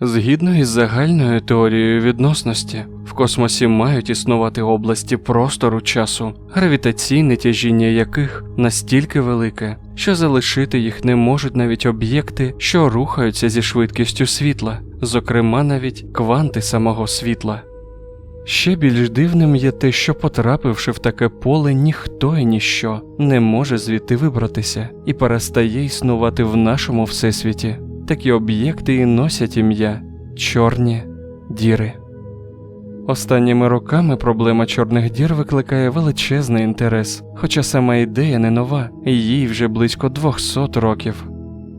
Згідно із загальною теорією відносності, в космосі мають існувати області простору часу, гравітаційне тяжіння яких настільки велике, що залишити їх не можуть навіть об'єкти, що рухаються зі швидкістю світла, зокрема навіть кванти самого світла. Ще більш дивним є те, що потрапивши в таке поле, ніхто і ніщо не може звідти вибратися і перестає існувати в нашому всесвіті. Такі об'єкти і носять ім'я чорні діри. Останніми роками проблема чорних дір викликає величезний інтерес, хоча сама ідея не нова, і їй вже близько 200 років.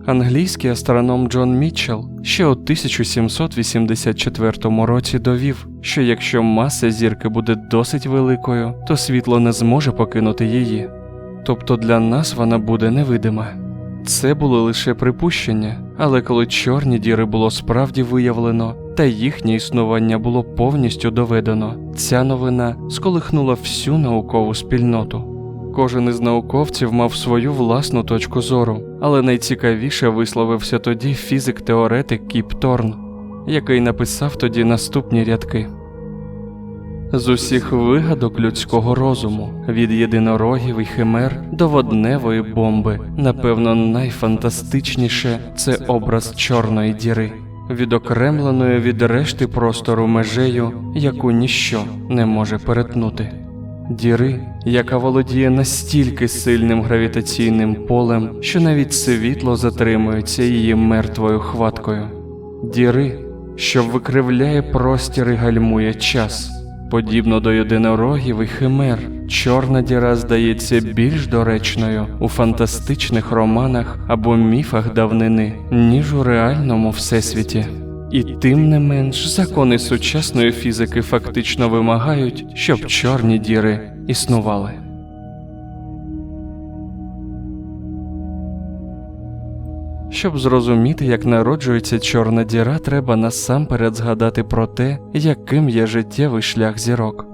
Англійський астроном Джон Мітчелл ще у 1784 році довів, що якщо маса зірки буде досить великою, то світло не зможе покинути її, тобто для нас вона буде невидима. Це було лише припущення, але коли чорні діри було справді виявлено, та їхнє існування було повністю доведено, ця новина сколихнула всю наукову спільноту. Кожен із науковців мав свою власну точку зору, але найцікавіше висловився тоді фізик-теоретик Кіп Торн, який написав тоді наступні рядки. З усіх вигадок людського розуму, від єдинорогів і химер до водневої бомби, напевно, найфантастичніше це образ чорної діри, відокремленої від решти простору межею, яку ніщо не може перетнути. Діри, яка володіє настільки сильним гравітаційним полем, що навіть світло затримується її мертвою хваткою. Діри, що викривляє простір і гальмує час. Подібно до єдинорогів і химер, чорна діра здається більш доречною у фантастичних романах або міфах давнини, ніж у реальному всесвіті. І тим не менш закони сучасної фізики фактично вимагають, щоб чорні діри існували. Щоб зрозуміти, як народжується чорна діра, треба насамперед згадати про те, яким є життєвий шлях зірок.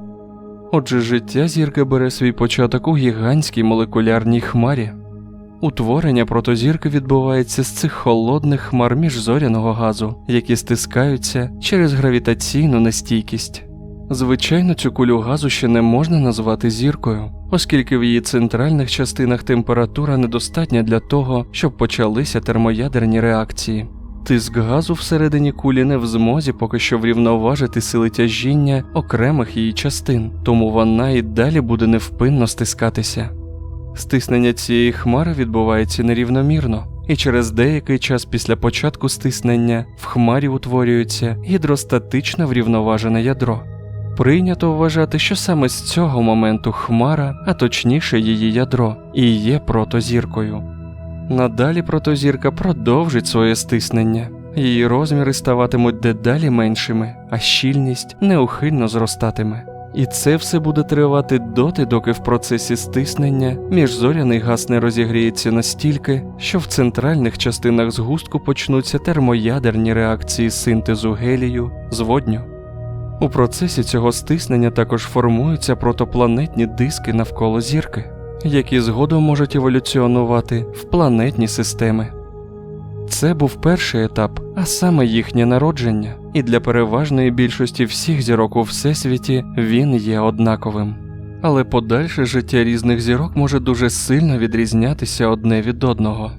Отже, життя зірки бере свій початок у гігантській молекулярній хмарі. Утворення протозірки відбувається з цих холодних хмар міжзоряного газу, які стискаються через гравітаційну нестійкість. Звичайно, цю кулю газу ще не можна назвати зіркою, оскільки в її центральних частинах температура недостатня для того, щоб почалися термоядерні реакції. Тиск газу всередині кулі не в змозі поки що врівноважити сили тяжіння окремих її частин, тому вона і далі буде невпинно стискатися. Стиснення цієї хмари відбувається нерівномірно, і через деякий час після початку стиснення в хмарі утворюється гідростатично врівноважене ядро. Прийнято вважати, що саме з цього моменту хмара, а точніше її ядро, і є протозіркою. Надалі протозірка продовжить своє стиснення, її розміри ставатимуть дедалі меншими, а щільність неухильно зростатиме. І це все буде тривати доти, доки в процесі стиснення міжзоряний газ не розігріється настільки, що в центральних частинах згустку почнуться термоядерні реакції синтезу гелію з водню. У процесі цього стиснення також формуються протопланетні диски навколо зірки, які згодом можуть еволюціонувати в планетні системи. Це був перший етап, а саме їхнє народження, і для переважної більшості всіх зірок у всесвіті він є однаковим. Але подальше життя різних зірок може дуже сильно відрізнятися одне від одного.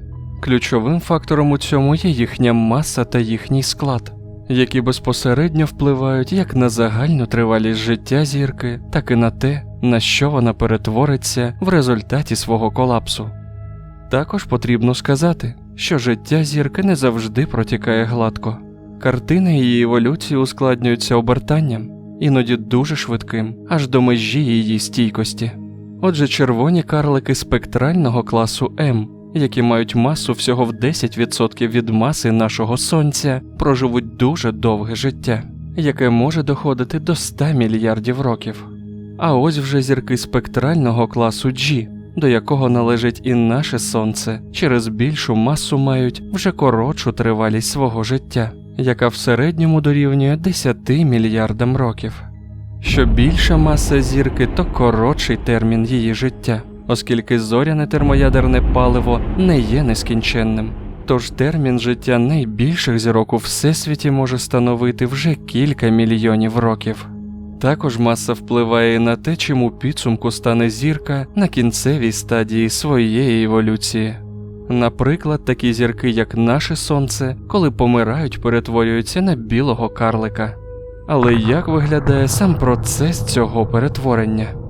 Ключовим фактором у цьому є їхня маса та їхній склад, які безпосередньо впливають як на загальну тривалість життя зірки, так і на те, на що вона перетвориться в результаті свого колапсу. Також потрібно сказати, що життя зірки не завжди протікає гладко. Картини її еволюції ускладнюються обертанням, іноді дуже швидким, аж до межі її стійкості. Отже, червоні карлики спектрального класу М, які мають масу всього в 10% від маси нашого сонця, проживуть дуже довге життя, яке може доходити до 100 мільярдів років. А ось вже зірки спектрального класу G, до якого належить і наше сонце, через більшу масу мають вже коротшу тривалість свого життя, яка в середньому дорівнює 10 мільярдам років. Що більша маса зірки, то коротший термін її життя, оскільки зоряне термоядерне паливо не є нескінченним. Тож термін життя найбільших зірок у всесвіті може становити вже кілька мільйонів років. Також маса впливає на те, чим у підсумку стане зірка на кінцевій стадії своєї еволюції. Наприклад, такі зірки, як наше сонце, коли помирають, перетворюються на білого карлика. Але як виглядає сам процес цього перетворення?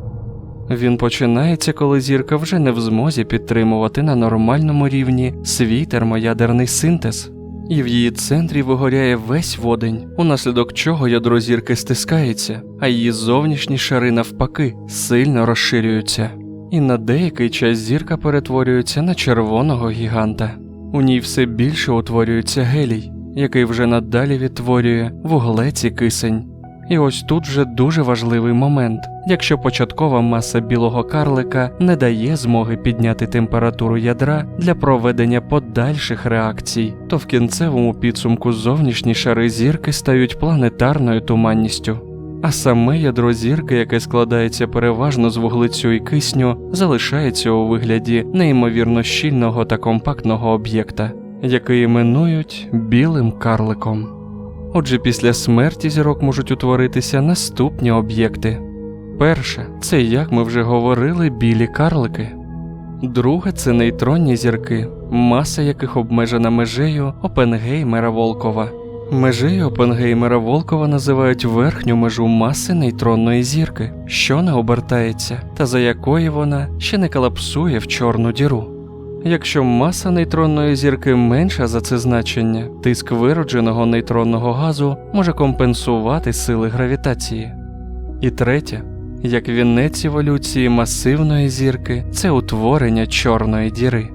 Він починається, коли зірка вже не в змозі підтримувати на нормальному рівні свій термоядерний синтез, і в її центрі вигоряє весь водень, унаслідок чого ядро зірки стискається, а її зовнішні шари навпаки сильно розширюються. І на деякий час зірка перетворюється на червоного гіганта. У ній все більше утворюється гелій, який вже надалі відтворює вуглець і кисень. І ось тут вже дуже важливий момент. Якщо початкова маса білого карлика не дає змоги підняти температуру ядра для проведення подальших реакцій, то в кінцевому підсумку зовнішні шари зірки стають планетарною туманністю. А саме ядро зірки, яке складається переважно з вуглецю і кисню, залишається у вигляді неймовірно щільного та компактного об'єкта, який іменують білим карликом. Отже, після смерті зірок можуть утворитися наступні об'єкти. Перше це, як ми вже говорили, білі карлики. Друге це нейтронні зірки, маса яких обмежена межею Опенгеймера Волкова. Межею Опенгеймера Волкова називають верхню межу маси нейтронної зірки, що не обертається, та за якої вона ще не колапсує в чорну діру. Якщо маса нейтронної зірки менша за це значення, тиск виродженого нейтронного газу може компенсувати сили гравітації. І третє, як вінець еволюції масивної зірки, це утворення чорної діри.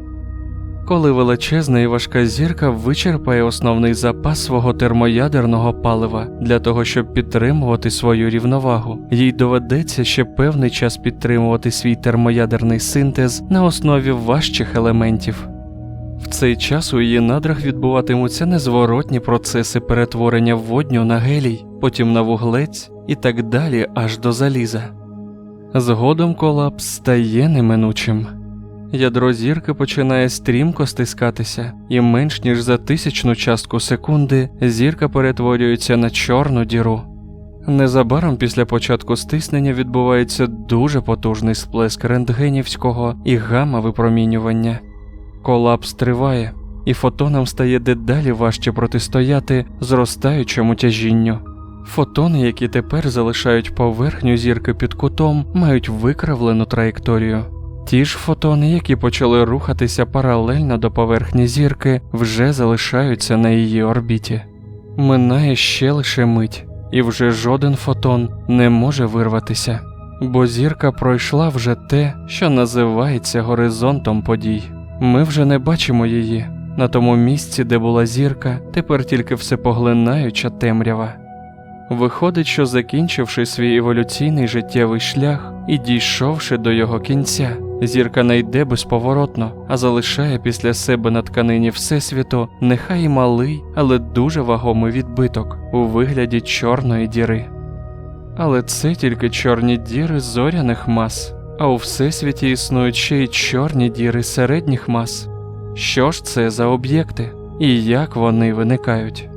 Коли величезна і важка зірка вичерпає основний запас свого термоядерного палива для того, щоб підтримувати свою рівновагу, їй доведеться ще певний час підтримувати свій термоядерний синтез на основі важчих елементів. В цей час у її надрах відбуватимуться незворотні процеси перетворення водню на гелій, потім на вуглець і так далі аж до заліза. Згодом колапс стає неминучим. Ядро зірки починає стрімко стискатися, і менш ніж за тисячну частку секунди зірка перетворюється на чорну діру. Незабаром після початку стиснення відбувається дуже потужний сплеск рентгенівського і гамма випромінювання. Колапс триває, і фотонам стає дедалі важче протистояти зростаючому тяжінню. Фотони, які тепер залишають поверхню зірки під кутом, мають викривлену траєкторію. Ті ж фотони, які почали рухатися паралельно до поверхні зірки, вже залишаються на її орбіті. Минає ще лише мить, і вже жоден фотон не може вирватися, бо зірка пройшла вже те, що називається горизонтом подій. Ми вже не бачимо її. На тому місці, де була зірка, тепер тільки всепоглинаюча темрява. Виходить, що закінчивши свій еволюційний життєвий шлях і дійшовши до його кінця, зірка не йде безповоротно, а залишає після себе на тканині Всесвіту нехай і малий, але дуже вагомий відбиток у вигляді чорної діри. Але це тільки чорні діри зоряних мас, а у всесвіті існують ще й чорні діри середніх мас. Що ж це за об'єкти і як вони виникають?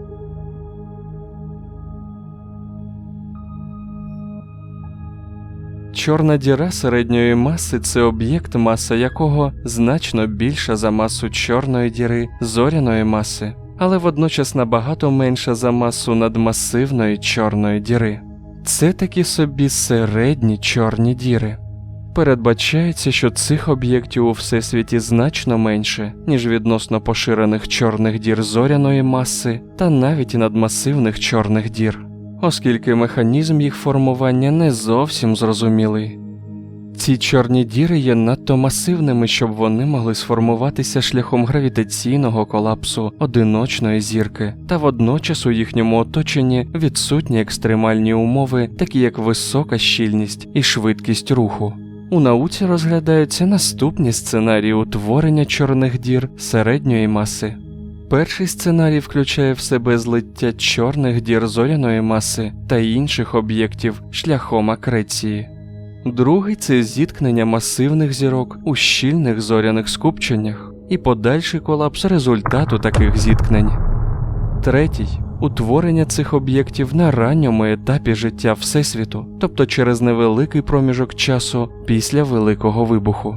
Чорна діра середньої маси це об'єкт, маса якого значно більша за масу чорної діри зоряної маси, але водночас набагато менша за масу надмасивної чорної діри. Це такі собі середні чорні діри. Передбачається, що цих об'єктів у всесвіті значно менше, ніж відносно поширених чорних дір зоряної маси та навіть надмасивних чорних дір оскільки механізм їх формування не зовсім зрозумілий. Ці чорні діри є надто масивними, щоб вони могли сформуватися шляхом гравітаційного колапсу одиночної зірки, та водночас у їхньому оточенні відсутні екстремальні умови, такі як висока щільність і швидкість руху. У науці розглядаються наступні сценарії утворення чорних дір середньої маси. Перший сценарій включає в себе злиття чорних дір зоряної маси та інших об'єктів шляхом акреції. Другий це зіткнення масивних зірок у щільних зоряних скупченнях, і подальший колапс результату таких зіткнень. Третій утворення цих об'єктів на ранньому етапі життя Всесвіту, тобто через невеликий проміжок часу після Великого вибуху.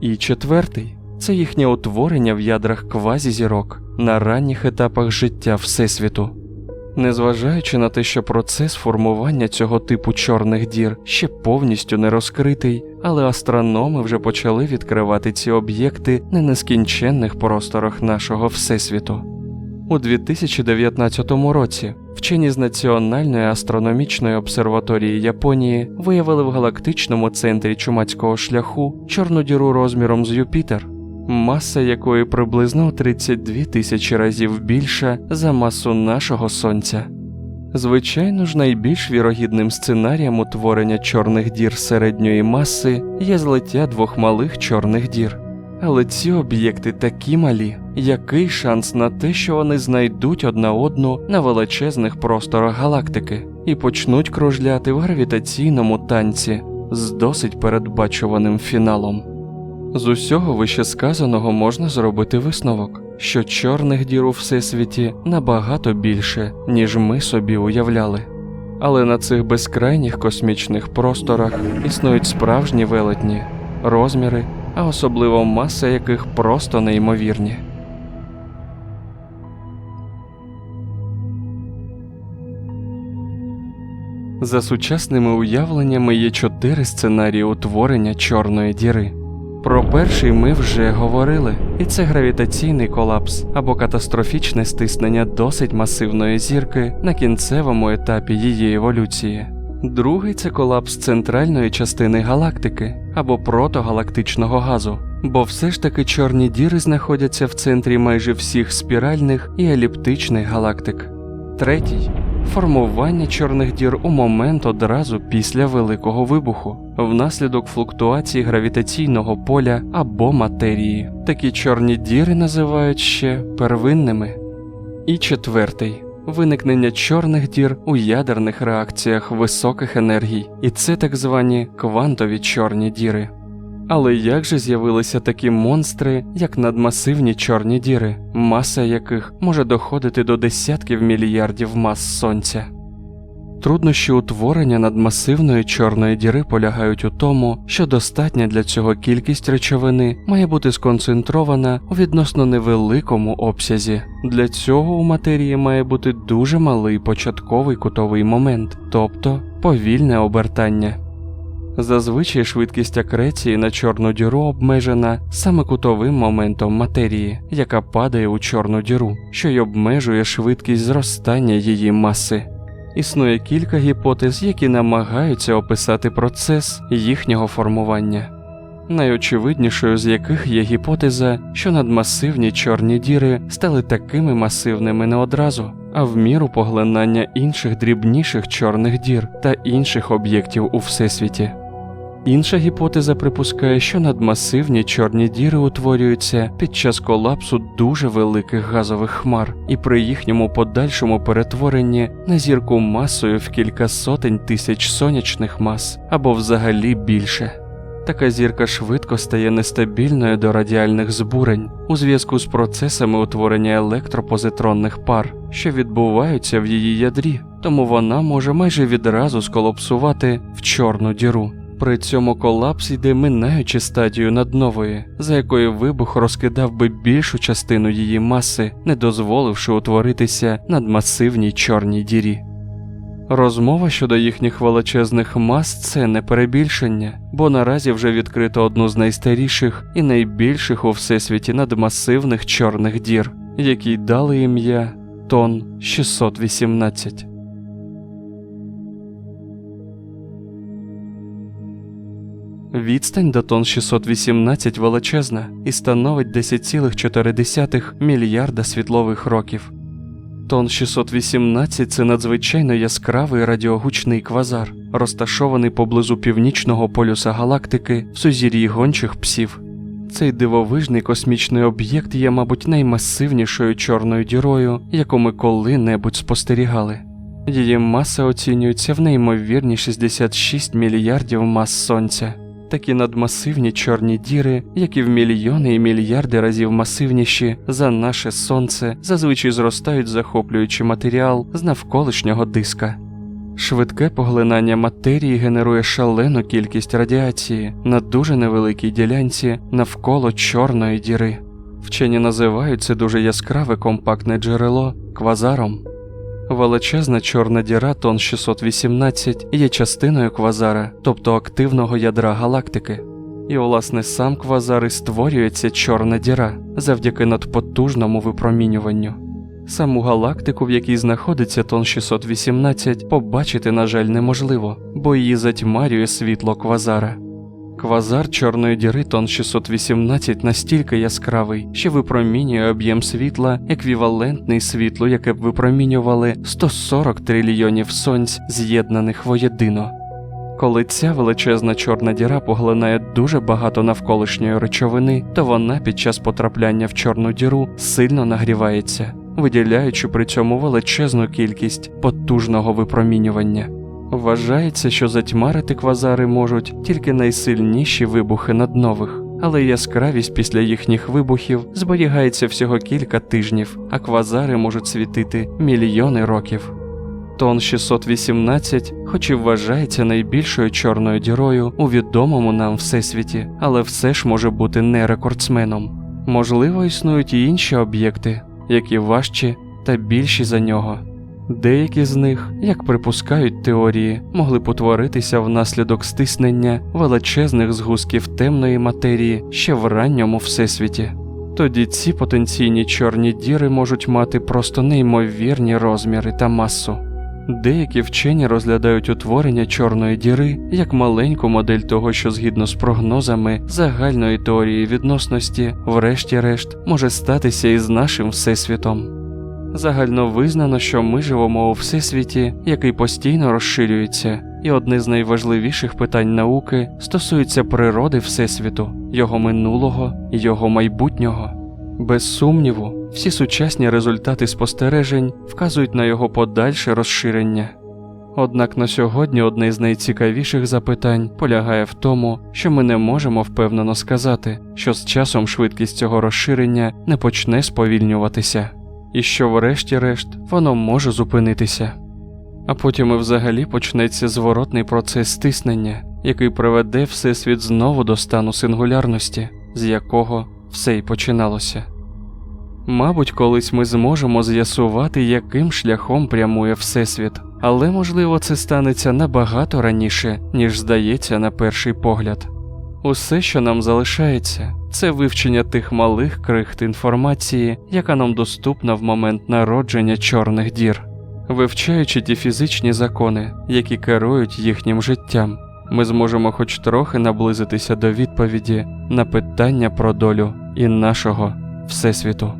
І четвертий це їхнє утворення в ядрах квазізірок на ранніх етапах життя Всесвіту. Незважаючи на те, що процес формування цього типу чорних дір ще повністю не розкритий, але астрономи вже почали відкривати ці об'єкти на нескінченних просторах нашого Всесвіту. У 2019 році вчені з Національної астрономічної обсерваторії Японії виявили в галактичному центрі чумацького шляху чорну діру розміром з Юпітер, маса якої приблизно у 32 тисячі разів більша за масу нашого Сонця. Звичайно ж, найбільш вірогідним сценарієм утворення чорних дір середньої маси є злиття двох малих чорних дір. Але ці об'єкти такі малі, який шанс на те, що вони знайдуть одна одну на величезних просторах галактики і почнуть кружляти в гравітаційному танці з досить передбачуваним фіналом. З усього вищесказаного можна зробити висновок, що чорних дір у всесвіті набагато більше, ніж ми собі уявляли. Але на цих безкрайніх космічних просторах існують справжні велетні, розміри, а особливо маса яких просто неймовірні. За сучасними уявленнями є чотири сценарії утворення чорної діри. Про перший ми вже говорили, і це гравітаційний колапс або катастрофічне стиснення досить масивної зірки на кінцевому етапі її еволюції. Другий це колапс центральної частини галактики або протогалактичного газу, бо все ж таки чорні діри знаходяться в центрі майже всіх спіральних і еліптичних галактик. Третій формування чорних дір у момент одразу після Великого вибуху, внаслідок флуктуації гравітаційного поля або матерії. Такі чорні діри називають ще первинними. І четвертий виникнення чорних дір у ядерних реакціях високих енергій, і це так звані квантові чорні діри. Але як же з'явилися такі монстри, як надмасивні чорні діри, маса яких може доходити до десятків мільярдів мас сонця? Труднощі утворення надмасивної чорної діри полягають у тому, що достатня для цього кількість речовини має бути сконцентрована у відносно невеликому обсязі. Для цього у матерії має бути дуже малий початковий кутовий момент, тобто повільне обертання. Зазвичай швидкість акреції на чорну діру обмежена саме кутовим моментом матерії, яка падає у чорну діру, що й обмежує швидкість зростання її маси. Існує кілька гіпотез, які намагаються описати процес їхнього формування. Найочевиднішою з яких є гіпотеза, що надмасивні чорні діри стали такими масивними не одразу, а в міру поглинання інших дрібніших чорних дір та інших об'єктів у всесвіті. Інша гіпотеза припускає, що надмасивні чорні діри утворюються під час колапсу дуже великих газових хмар, і при їхньому подальшому перетворенні на зірку масою в кілька сотень тисяч сонячних мас або взагалі більше. Така зірка швидко стає нестабільною до радіальних збурень у зв'язку з процесами утворення електропозитронних пар, що відбуваються в її ядрі, тому вона може майже відразу сколапсувати в чорну діру. При цьому колапс йде минаючи стадію наднової, за якою вибух розкидав би більшу частину її маси, не дозволивши утворитися надмасивній чорній дірі. Розмова щодо їхніх величезних мас це не перебільшення, бо наразі вже відкрито одну з найстаріших і найбільших у всесвіті надмасивних чорних дір, якій дали ім'я Тон 618. Відстань до тон 618 величезна і становить 10,4 мільярда світлових років. Тон 618 це надзвичайно яскравий радіогучний квазар, розташований поблизу північного полюса галактики в сузір'ї гончих псів. Цей дивовижний космічний об'єкт є, мабуть, наймасивнішою чорною дірою, яку ми коли-небудь спостерігали. Її маса оцінюється в неймовірні 66 мільярдів мас сонця. Такі надмасивні чорні діри, які в мільйони і мільярди разів масивніші за наше сонце, зазвичай зростають захоплюючи матеріал з навколишнього диска. Швидке поглинання матерії генерує шалену кількість радіації на дуже невеликій ділянці навколо чорної діри. Вчені називають це дуже яскраве компактне джерело квазаром. Величезна чорна діра тон 618 є частиною квазара, тобто активного ядра галактики. І, власне, сам квазар і створюється чорна діра завдяки надпотужному випромінюванню. Саму галактику, в якій знаходиться тон 618, побачити, на жаль, неможливо, бо її затьмарює світло квазара. Квазар чорної діри тон 618 настільки яскравий, що випромінює об'єм світла, еквівалентний світлу, яке б випромінювали 140 трильйонів сонць, з'єднаних воєдино. Коли ця величезна чорна діра поглинає дуже багато навколишньої речовини, то вона під час потрапляння в чорну діру сильно нагрівається, виділяючи при цьому величезну кількість потужного випромінювання. Вважається, що затьмарити квазари можуть тільки найсильніші вибухи наднових, але яскравість після їхніх вибухів зберігається всього кілька тижнів, а квазари можуть світити мільйони років. Тон 618, хоч і вважається найбільшою чорною дірою у відомому нам всесвіті, але все ж може бути не рекордсменом. Можливо, існують і інші об'єкти, які важчі та більші за нього. Деякі з них, як припускають теорії, могли б утворитися внаслідок стиснення величезних згустків темної матерії ще в ранньому всесвіті. Тоді ці потенційні чорні діри можуть мати просто неймовірні розміри та масу. Деякі вчені розглядають утворення чорної діри як маленьку модель того, що згідно з прогнозами загальної теорії відносності, врешті-решт, може статися і з нашим всесвітом. Загально визнано, що ми живемо у всесвіті, який постійно розширюється, і одне з найважливіших питань науки стосується природи Всесвіту, його минулого і його майбутнього. Без сумніву, всі сучасні результати спостережень вказують на його подальше розширення. Однак на сьогодні одне з найцікавіших запитань полягає в тому, що ми не можемо впевнено сказати, що з часом швидкість цього розширення не почне сповільнюватися, і що, врешті-решт, воно може зупинитися. А потім і взагалі почнеться зворотний процес стиснення, який приведе Всесвіт знову до стану сингулярності, з якого все й починалося. Мабуть, колись ми зможемо з'ясувати, яким шляхом прямує Всесвіт, але можливо це станеться набагато раніше, ніж здається на перший погляд. Усе, що нам залишається, це вивчення тих малих крихт інформації, яка нам доступна в момент народження чорних дір. Вивчаючи ті фізичні закони, які керують їхнім життям, ми зможемо хоч трохи наблизитися до відповіді на питання про долю і нашого Всесвіту.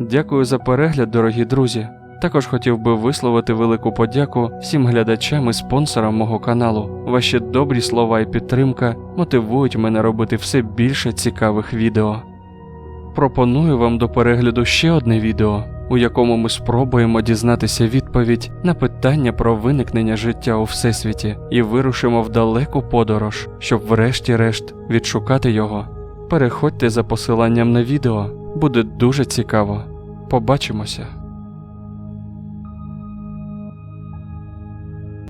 Дякую за перегляд, дорогі друзі. Також хотів би висловити велику подяку всім глядачам і спонсорам мого каналу. Ваші добрі слова і підтримка мотивують мене робити все більше цікавих відео. Пропоную вам до перегляду ще одне відео, у якому ми спробуємо дізнатися відповідь на питання про виникнення життя у всесвіті і вирушимо в далеку подорож, щоб врешті-решт відшукати його. Переходьте за посиланням на відео, буде дуже цікаво. Побачимося.